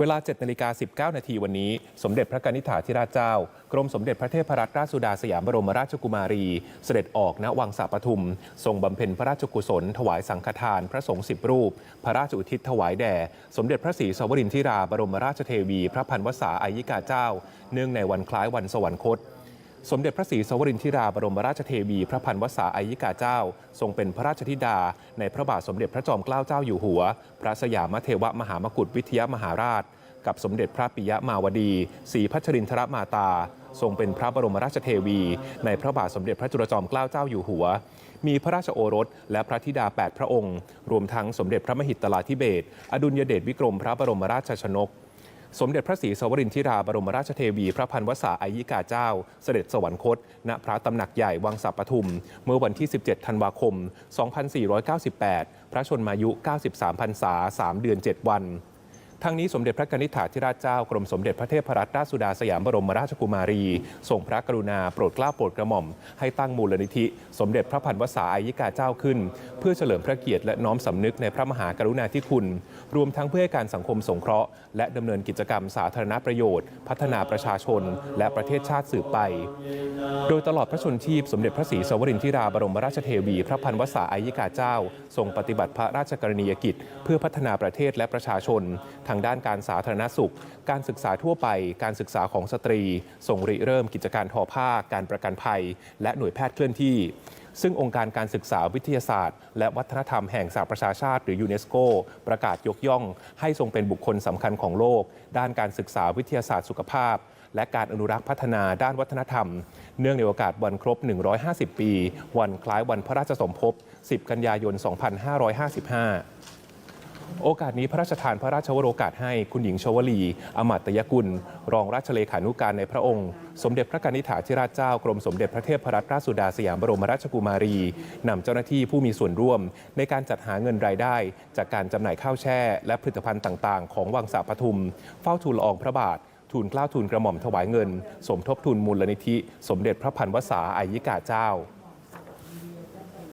เวลา 7นาฬิกา19 นาทีวันนี้ สมเด็จพระกนิษฐาธิราชเจ้า กรมสมเด็จพระเทพรัตนราชสุดาสยามบรมราชกุมารี เสด็จออกณวังสาปทุม ทรงบำเพ็ญพระราชกุศล ถวายสังฆทานพระสงฆ์สิบรูป พระราชอุทิศถวายแด่ สมเด็จพระศรีสวรินทราบรมราชเทวี พระพันวษาอายิกาเจ้า เนื่องในวันคล้ายวันสวรรคต สมเด็จพระศรีสวรินทราบรมราชเทวี พระพันวษาอายิกาเจ้า ทรงเป็นพระราชธิดา ในพระบาทสมเด็จพระจอมเกล้าเจ้าอยู่หัว พระสยามเทวมหามกุฏวิทยามหาราช กับสมเด็จพระปิยมาวดีศรีพัชรินทรมาตา ทรงเป็นพระบรมราชเทวี ในพระบาทสมเด็จพระจุลจอมเกล้าเจ้าอยู่หัว มีพระราชโอรส และพระธิดา 8 พระองค์ รวมทั้งสมเด็จพระมหิตลาธิเบศรอดุลยเดชวิกรมพระบรมราชชนก สมเด็จพระศรีสวรินทราบรมราชเทวี พระพันวษาอายิกาเจ้า เสด็จสวรรคต ณพระตำหนักใหญ่วังสัปทุม เมื่อวันที่ 17 ธันวาคม 2498 พระชนมายุ 93 พรรษา 3 เดือน 7 วัน ทั้งนี้สมเด็จพระกนิษฐาธิราชเจ้ากรมสมเด็จพระเทพรัตนราชสุดาสยามบรมราชกุมารีทรงพระกรุณาโปรดเกล้าโปรดกระหม่อม ให้ตั้งมูลนิธิ สมเด็จพระพันวษาอายิกาเจ้าขึ้น เพื่อเฉลิมพระเกียรติและน้อมสำนึกในพระมหากรุณาธิคุณ รวมทั้งเพื่อให้การสังคมสงเคราะห์ และดำเนินกิจกรรมสาธารณประโยชน์ พัฒนาประชาชน และประเทศชาติสืบไป โดยตลอดพระชนชีพสมเด็จพระศรีสวรินทราบรมราชเทวี พระพันวษาอายิกาเจ้าทรงปฏิบัติพระราชกรณียกิจ เพื่อพัฒนาประเทศและประชาชนทางด้านการสาธารณสุข การศึกษาทั่วไป การศึกษาของสตรีทรงริเริ่มกิจการทอผ้า การประกันภัย และหน่วยแพทย์เคลื่อนที่ ซึ่งองค์การการศึกษาวิทยาศาสตร์ และวัฒนธรรมแห่งสหประชาชาติ หรือยูเนสโก ประกาศยกย่อง ให้ทรงเป็นบุคคลสำคัญของโลก ด้านการศึกษาวิทยาศาสตร์สุขภาพและการอนุรักษ์พัฒนาด้านวัฒนธรรม เนื่องในโอกาสวันครบ 150 ปี วันคล้ายวันพระราชสมภพ 10 กันยายน 2555 โอกาสนี้พระราชทานพระราชวโรกาสให้คุณหญิงชวลี อมาตยกุล รองราชเลขานุการในพระองค์ สมเด็จพระกนิษฐาธิราชเจ้ากรมสมเด็จพระเทพรัตนราชสุดาสยามบรมราชกุมารีนำเจ้าหน้าที่ผู้มีส่วนร่วม ในการจัดหาเงินรายได้ จากการจำหน่ายข้าวแช่ และผลิตภัณฑ์ต่าง ๆ ของวังสาปทุม เฝ้าทูลละอองพระบาททูลเกล้าทูลกระหม่อมถวายเงิน สมทบทุนมูลนิธิ สมเด็จพระพันวษาอายิกาเจ้า